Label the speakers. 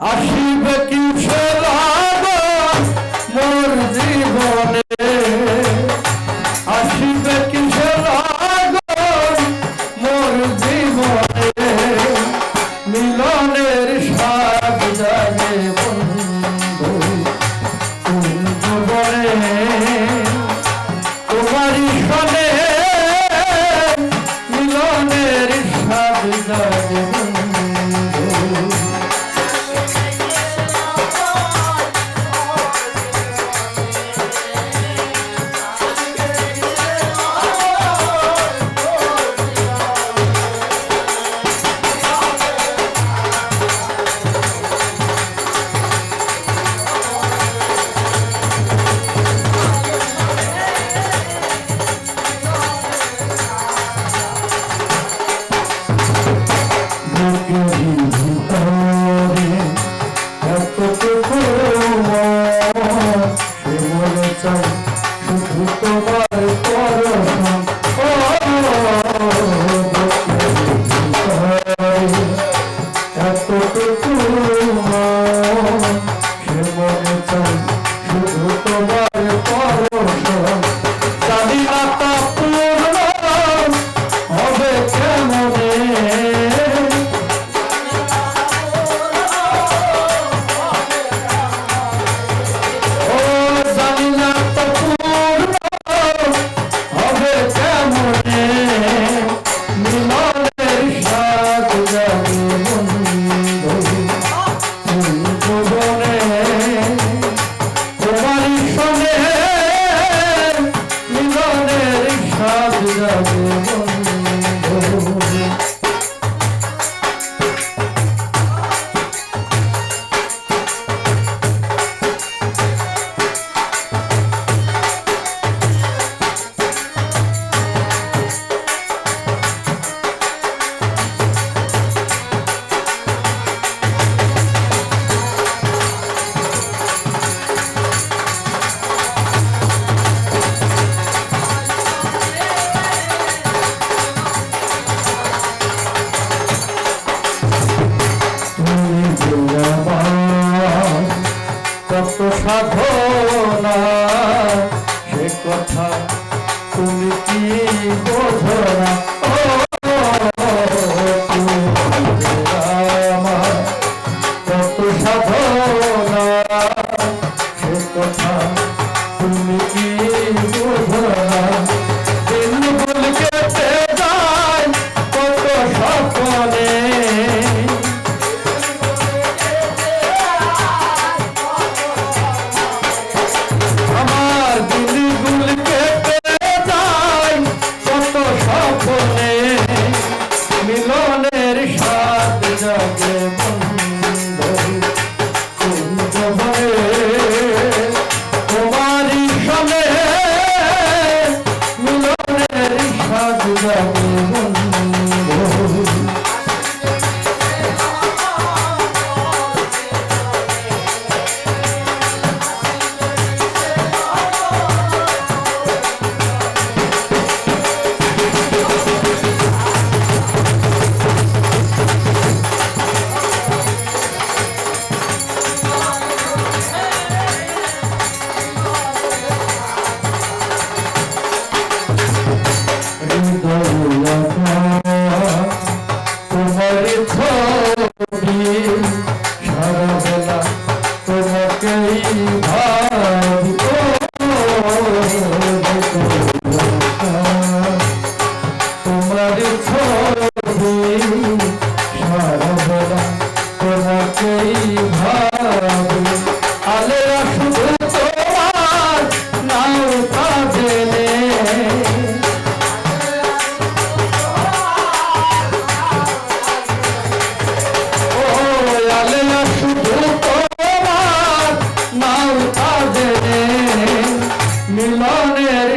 Speaker 1: Aşık ve kimse হলে চাই শুধু তোমার পরশান এতটুকু সাধনা। সে কথা তুমি কি বোঝো না? কথা তুমি কি বোঝো না? তোমাকেই ভাবি আলে রাখব তোমার নাও কাজেলে। মিলনের